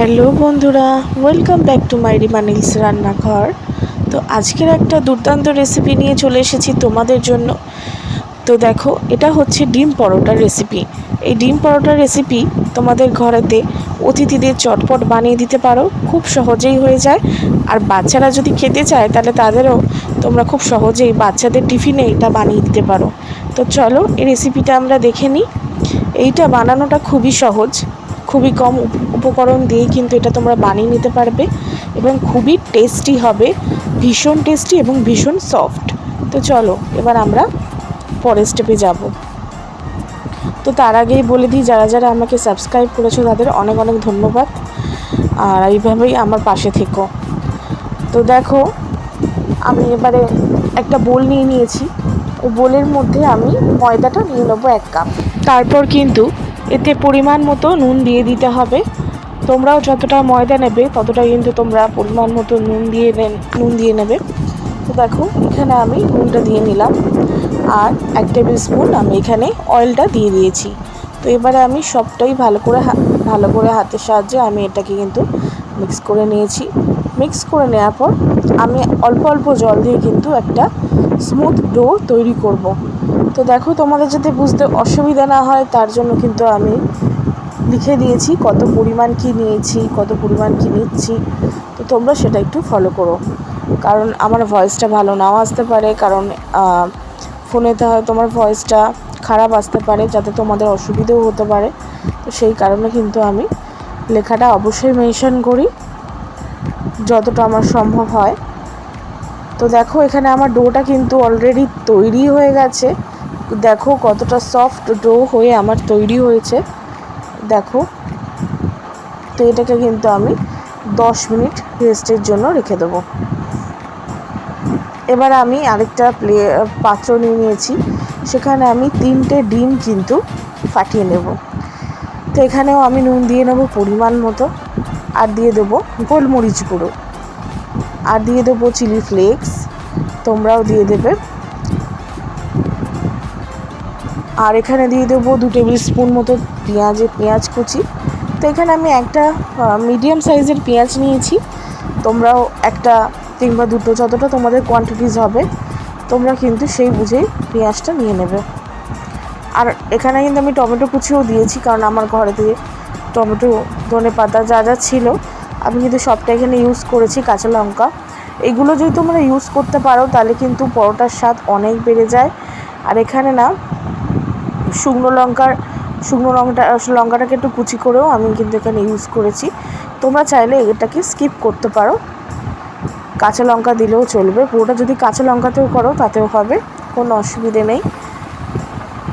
Hello বন্ধুরা welcome back to my রিমানিলস রান্নাঘর। তো আজকের একটা দুর্দান্ত রেসিপি নিয়ে চলে এসেছি তোমাদের জন্য। তো দেখো, এটা হচ্ছে ডিম পরোটার রেসিপি এই ডিম পরোটার রেসিপি তোমাদের ঘরেতে অতিথিদের চটপট বানিয়ে দিতে পারো, খুব সহজেই হয়ে যায়। আর বাচ্চারা যদি খেতে চায়, তাহলে তাদেরও তোমরা খুব সহজেই বাচ্চাদের টিফিনে এটা বানিয়ে দিতে পারো। তো চলো, এই রেসিপিটা আমরা দেখে নিই। এইটা বানানোটা খুবই সহজ, খুবই কম উপকরণ দিয়েই কিন্তু এটা তোমরা বানিয়ে নিতে পারবে এবং খুবই টেস্টি হবে, ভীষণ টেস্টি এবং ভীষণ সফট তো চলো, এবার আমরা পরের স্টেপে যাব। তো তার আগেই বলে দিই, যারা যারা আমাকে সাবস্ক্রাইব করেছ, তাদের অনেক অনেক ধন্যবাদ। আর এইভাবেই আমার পাশে থেকো। তো দেখো, আমি এবারে একটা বোল নিয়ে নিয়েছি। ওই বোলের মধ্যে আমি ময়দাটা নিয়ে নেব এক কাপ। তারপর কিন্তু এতে পরিমাণ মতো নুন দিয়ে দিতে হবে। তোমরাও যতটা ময়দা নেবে ততটা কিন্তু তোমরা পরিমাণ মতো নুন দিয়ে নুন দিয়ে নেবে। তো দেখো, এখানে আমি নুনটা দিয়ে নিলাম। আর এক টেবিল স্পুন আমি এখানে অয়েলটা দিয়ে দিয়েছি। তো এবারে আমি সবটাই ভালো করে ভালো করে হাতের সাহায্যে আমি এটাকে কিন্তু মিক্স করে নিয়েছি। মিক্স করে নেওয়ার পর আমি অল্প অল্প জল দিয়ে কিন্তু একটা স্মুথ ডো তৈরি করব। তো দেখো, তোমাদের যাতে বুঝতে অসুবিধা না হয়, তার জন্য কিন্তু আমি লিখে দিয়েছি, কত পরিমাণ কি নিয়েছি, কত পরিমাণ কি নিচ্ছি, তো তোমরা সেটা একটু ফলো করো। কারণ আমার ভয়েসটা ভালো নাও আসতে পারে, কারণ ফোনেতে হয় তোমার ভয়েসটা খারাপ আসতে পারে, যাতে তোমাদের অসুবিধেও হতে পারে। তো সেই কারণে কিন্তু আমি লেখাটা অবশ্যই মেনশন করি, যতটা আমার সম্ভব হয়। তো দেখো, এখানে আমার ডোটা কিন্তু অলরেডি তৈরি হয়ে গেছে। দেখো কতটা সফট ডো হয়ে আমার তৈরি হয়েছে। দেখো। তো এটাকে কিন্তু আমি দশ মিনিট রেস্টের জন্য রেখে দেবো। এবার আমি আরেকটা প্লে, পাত্র নিয়ে নিয়েছি। সেখানে আমি তিনটে ডিম কিন্তু ফাটিয়ে নেব। তো এখানেও আমি নুন দিয়ে নেব পরিমাণ মতো। আর দিয়ে দেবো গোলমরিচ গুঁড়ো। আর দিয়ে দেবো চিলি ফ্লেক্স। তোমরাও দিয়ে দেবে আর এখানে দিয়ে দেবো দু টেবিল স্পুন মতো পেঁয়াজে পেঁয়াজ কুচি। তো এখানে আমি একটা মিডিয়াম সাইজের পেঁয়াজ নিয়েছি। তোমরাও একটা কিংবা দুটো, যতটা তোমাদের কোয়ান্টিটিস হবে, তোমরা কিন্তু সেই বুঝেই পেঁয়াজটা নিয়ে নেবে। আর এখানে কিন্তু আমি টমেটো কুচিও দিয়েছি, কারণ আমার ঘরে থেকে টমেটো, ধনে পাতা যা যা ছিল, আমি কিন্তু সবটা এখানে ইউজ করেছি, কাঁচা লঙ্কা। এগুলো যদি তোমরা ইউজ করতে পারো, তাহলে কিন্তু পরোটার স্বাদ অনেক বেড়ে যায়। আর এখানে না শুকনো লঙ্কার, শুকনো লঙ্কাটা লঙ্কাটাকে একটু কুচি করেও আমি কিন্তু এখানে ইউজ করেছি। তোমরা চাইলে এটাকে স্কিপ করতে পারো। কাঁচা লঙ্কা দিলেও চলবে। পুরোটা যদি কাঁচা লঙ্কাতেও করো, তাতেও হবে। কোনো অসুবিধে নেই।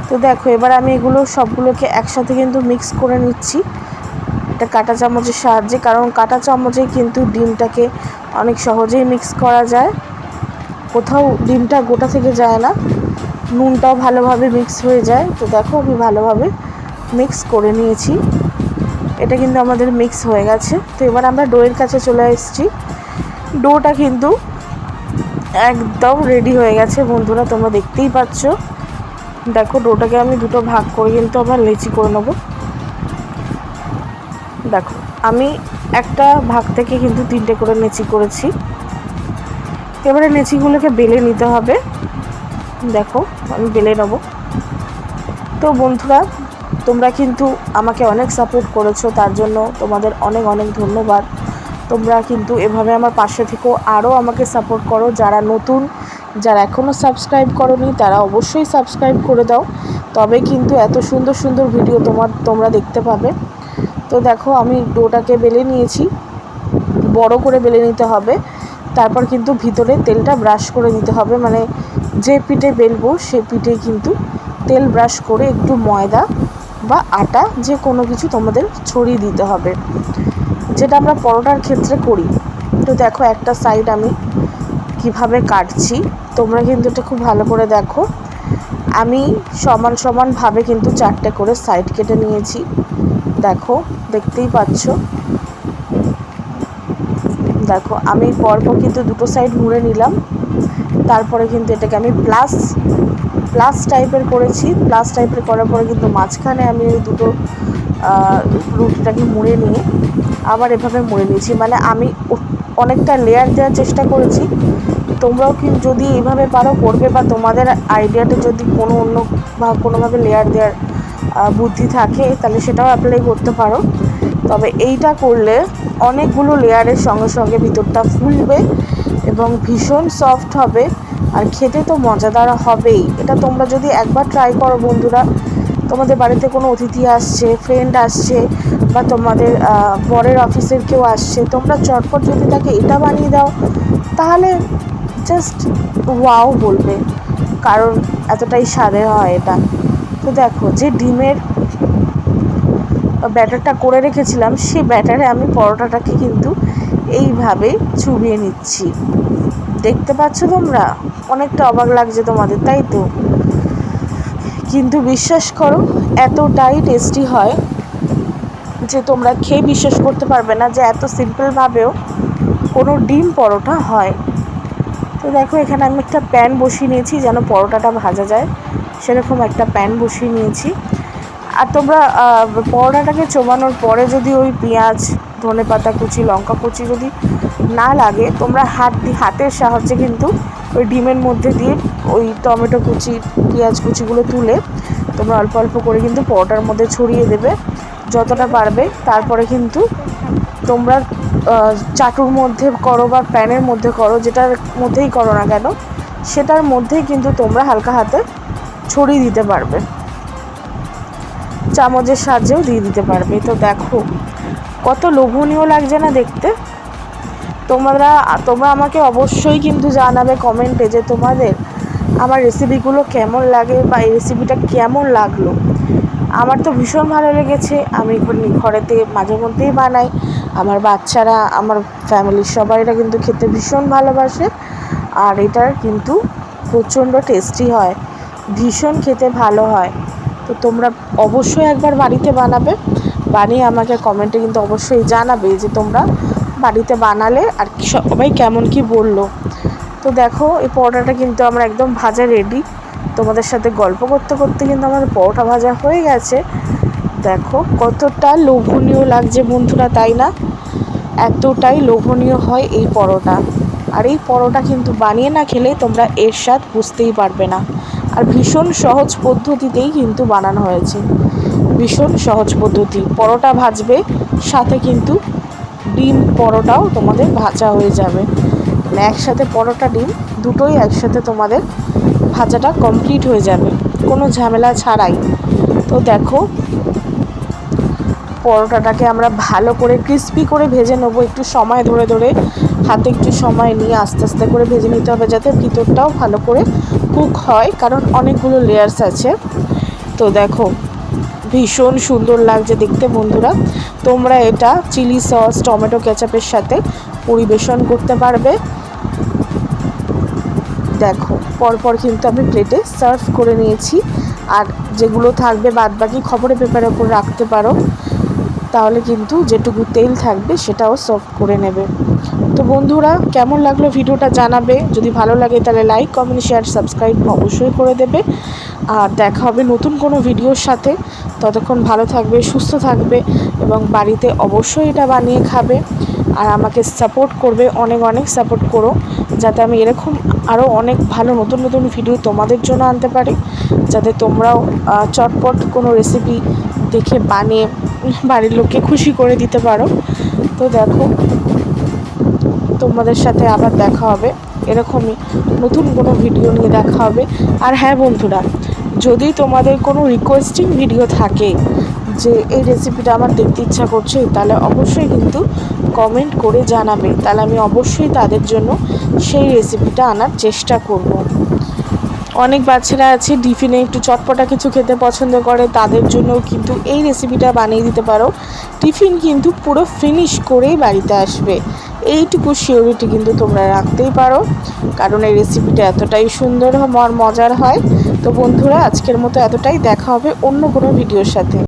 তো দেখো, এবার আমি এগুলো সবগুলোকে একসাথে কিন্তু মিক্স করে নিচ্ছি। এটা কাঁটা চামচের সাহায্যে, কারণ কাঁটা চামচে কিন্তু ডিমটাকে অনেক সহজেই মিক্স করা যায়। কোথাও ডিমটা গোটা থেকে যায় না। নুনটাও ভালোভাবে মিক্স হয়ে যায়। তো দেখো আমি ভালোভাবে মিক্স করে নিয়েছি। এটা কিন্তু আমাদের মিক্স হয়ে গেছে। তো এবার আমরা ডোয়ের কাছে চলে এসেছি। ডোটা কিন্তু একদম রেডি হয়ে গেছে। বন্ধুরা, তোমরা দেখতেই পাচ্ছ। দেখো, ডোটাকে আমি দুটো ভাগ করে কিন্তু আবার লেচি করে নেব। দেখো, আমি একটা ভাগ থেকে কিন্তু তিনটে করে লেচি করেছি। এবারে লেচিগুলোকে বেলে নিতে হবে। দেখো, আমি বেলে নেব। তো বন্ধুরা, তোমরা কিন্তু আমাকে অনেক সাপোর্ট করেছ, তার জন্য তোমাদের অনেক অনেক ধন্যবাদ। তোমরা কিন্তু এভাবে আমার পাশে থেকেও আরও আমাকে সাপোর্ট করো। যারা নতুন, যারা এখনও সাবস্ক্রাইব করনি, তারা অবশ্যই সাবস্ক্রাইব করে দাও। তবে কিন্তু এত সুন্দর সুন্দর ভিডিও তোমার, তোমরা দেখতে পাবে। তো দেখো, আমি ডোটাকে বেলে নিয়েছি। বড় করে বেলে নিতে হবে। তারপর কিন্তু ভিতরে তেলটা ব্রাশ করে নিতে হবে। মানে যে পিঠে বেলবো সে পিঠে কিন্তু তেল ব্রাশ করে একটু ময়দা বা আটা যে কোনো কিছু তোমাদের ছড়িয়ে দিতে হবে। যেটা আমরা পরোটার ক্ষেত্রে করি। তো দেখো একটা সাইড আমি কীভাবে কাটছি। তোমরা কিন্তু এটা খুব ভালো করে দেখো। আমি সমান সমানভাবে কিন্তু চারটে করে সাইড কেটে নিয়েছি। দেখো, দেখতেই পাচ্ছ। দেখো, আমি পরপর কিন্তু দুটো সাইড মুড়ে নিলাম। তারপরে কিন্তু এটাকে আমি প্লাস প্লাস টাইপের করেছি। প্লাস টাইপের করার পরে কিন্তু মাঝখানে আমি ওই দুটো রুটিটাকে মুড়ে নিয়ে আবার এভাবে মুড়ে নিয়েছি। মানে আমি অনেকটা লেয়ার দেওয়ার চেষ্টা করেছি। তোমরাও কি যদি এইভাবে পারো করবে বা তোমাদের আইডিয়াটা যদি কোনো অন্য বা কোনোভাবে লেয়ার দেওয়ার বুদ্ধি থাকে, তাহলে সেটাও অ্যাপ্লাই করতে পারো। তবে এইটা করলে অনেকগুলো লেয়ারের সঙ্গে সঙ্গে ভিতরটা ফুলবে। এবং ভীষণ সফট হবে আর খেতে তো মজাদার হবেই। এটা তোমরা যদি একবার ট্রাই করো বন্ধুরা, তোমাদের বাড়িতে কোনো অতিথি আসছে ফ্রেন্ড আসছে বা তোমাদের বরের অফিসের কেউ আসছে, তোমরা চটপট যদি তাকে এটা বানিয়ে দাও, তাহলে জাস্ট ওয়াও বলবে। কারণ এতটাই স্বাদের হয় এটা। তো দেখো, যে ডিমের ব্যাটারটা করে রেখেছিলাম সেই ব্যাটারে আমি পরোটাটাকে কিন্তু এইভাবে চুবিয়ে নিচ্ছি। দেখতে পাচ্ছ তোমরা? অনেকটা অবাক লাগছে তোমাদের, তাই তো? কিন্তু বিশ্বাস করো, এতটাই টেস্টি হয় যে তোমরা খেয়ে বিশ্বাস করতে পারবে না যে এত সিম্পলভাবেও কোনো ডিম পরোটা হয়। তো দেখো, এখানে আমি একটা প্যান বসিয়ে নিয়েছি যেন পরোটাটা ভাজা যায়। সেরকম একটা প্যান বসিয়ে নিয়েছি। আর তোমরা পরোটাটাকে চোবানোর পরে যদি ওই পেঁয়াজ ধনে পাতা কুচি, লঙ্কা কুচি যদি না লাগে, তোমরা হাত দিয়ে হাতের সাহায্যে কিন্তু ওই ডিমের মধ্যে দিয়ে ওই টমেটো কুচি, পেঁয়াজ কুচিগুলো তুলে তোমরা অল্প অল্প করে কিন্তু পরোটার মধ্যে ছড়িয়ে দেবে যতটা পারবে। তারপরে কিন্তু তোমরা চাটুর মধ্যে করো বা প্যানের মধ্যে করো, যেটার মধ্যেই করো না কেন, সেটার মধ্যেই কিন্তু তোমরা হালকা হাতে ছড়িয়ে দিতে পারবে। চামচের সাহায্যেও দিয়ে দিতে পারবে। তো দেখো কত লোভনীয় লাগছে না দেখতে? তোমরা তোমরা আমাকে অবশ্যই কিন্তু জানাবে কমেন্টে যে তোমাদের আমার রেসিপিগুলো কেমন লাগে বা এই রেসিপিটা কেমন লাগল। আমার তো ভীষণ ভালো লেগেছে, আমি ঘর- ঘরেতে মাঝে মধ্যেই বানাই। আমার বাচ্চারা, আমার ফ্যামিলির সবাইরা কিন্তু খেতে ভীষণ ভালোবাসে। আর এটার কিন্তু প্রচণ্ড টেস্টি হয়, ভীষণ খেতে ভালো হয়। তো তোমরা অবশ্যই একবার বাড়িতে বানাবে। বানিয়ে আমাকে কমেন্টে কিন্তু অবশ্যই জানাবে যে তোমরা বাড়িতে বানালে আর সবাই কেমন কি বলল। তো দেখো, এই পরোটাটা কিন্তু আমরা একদম ভাজা রেডি তোমাদের সাথে গল্প করতে করতে কিন্তু আমাদের পরোটা ভাজা হয়ে গেছে। দেখো, কতটা লোভনীয় লাগছে বন্ধুরা, তাই না? এতটাই লোভনীয় হয় এই পরোটা। আর এই পরোটা কিন্তু বানিয়ে না খেলে তোমরা এর স্বাদ বুঝতেই পারবে না। আর ভীষণ সহজ পদ্ধতিতেই কিন্তু বানানো হয়েছে। ভীষণ সহজ পদ্ধতি। পরোটা ভাজবে, সাথে কিন্তু ডিম পরোটাও তোমাদের ভাজা হয়ে যাবে। মানে একসাথে পরোটা, ডিম দুটোই একসাথে তোমাদের ভাজাটা কমপ্লিট হয়ে যাবে। কোনো ঝামেলা ছাড়াই। তো দেখো, পরোটাটাকে আমরা ভালো করে ক্রিস্পি করে ভেজে নেব। একটু সময় ধরে ধরে হাতে একটু সময় নিয়ে আস্তে আস্তে করে ভেজে নিতে হবে যাতে ভিতরটাও ভালো করে কুক হয়। কারণ অনেকগুলো লেয়ার্স আছে। তো দেখো ভীষণ সুন্দর লাগছে দেখতে বন্ধুরা। তোমরা এটা চিলি সস, টমেটো কেচাপের সাথে পরিবেশন করতে পারবে। দেখো, পরপর কিন্তু আমি প্লেটে সার্ভ করে নিয়েছি। আর যেগুলো থাকবে বাদ বাকি খবরের পেপারের ওপর রাখতে পারো। তাহলে কিন্তু যেটুকু তেল থাকবে সেটাও সফট করে নেবে। তো বন্ধুরা, কেমন লাগল ভিডিওটা জানাবে? যদি ভালো লাগে তাহলে লাইক কমেন্ট শেয়ার সাবস্ক্রাইব অবশ্যই করে দেবে। আর দেখা হবে নতুন কোনো ভিডিওর সাথে। ততক্ষণ ভালো থাকবে, সুস্থ থাকবে এবং বাড়িতে অবশ্যই এটা বানিয়ে খাবে। আর আমাকে সাপোর্ট করবে, অনেক অনেক সাপোর্ট করো, যাতে আমি এরকম আরও অনেক ভালো নতুন নতুন ভিডিও তোমাদের জন্য আনতে পারি। যাতে তোমরাও চটপট কোনো রেসিপি দেখে বানিয়ে বাড়ির লোককে খুশি করে দিতে পারো। তো দেখো, তোমাদের সাথে আবার দেখা হবে। এরকমই নতুন কোনো ভিডিও নিয়ে দেখা হবে। আর হ্যাঁ বন্ধুরা যদি তোমাদের কোনো রিকোয়েস্টিং ভিডিও থাকে যে এই রেসিপিটা আমার দেখতে ইচ্ছা করছে, তাহলে অবশ্যই কিন্তু কমেন্ট করে জানাবে। তাহলে আমি অবশ্যই তাদের জন্য সেই রেসিপিটা আনার চেষ্টা করব। অনেক বাচ্চারা আছে, টিফিনে একটু চটপটা কিছু খেতে পছন্দ করে, তাদের জন্যও কিন্তু এই রেসিপিটা বানিয়ে দিতে পারো। টিফিন কিন্তু পুরো ফিনিশ করেই বাড়িতে আসবে। এইটুকু শিওরিটি কিন্তু তোমরা রাখতেই পারো, কারণ এই রেসিপিটা এতটাই সুন্দর আর মজার হয়। তো বন্ধুরা আজকের মতো এতটাই। দেখা হবে অন্য কোনো ভিডিওর সাথে।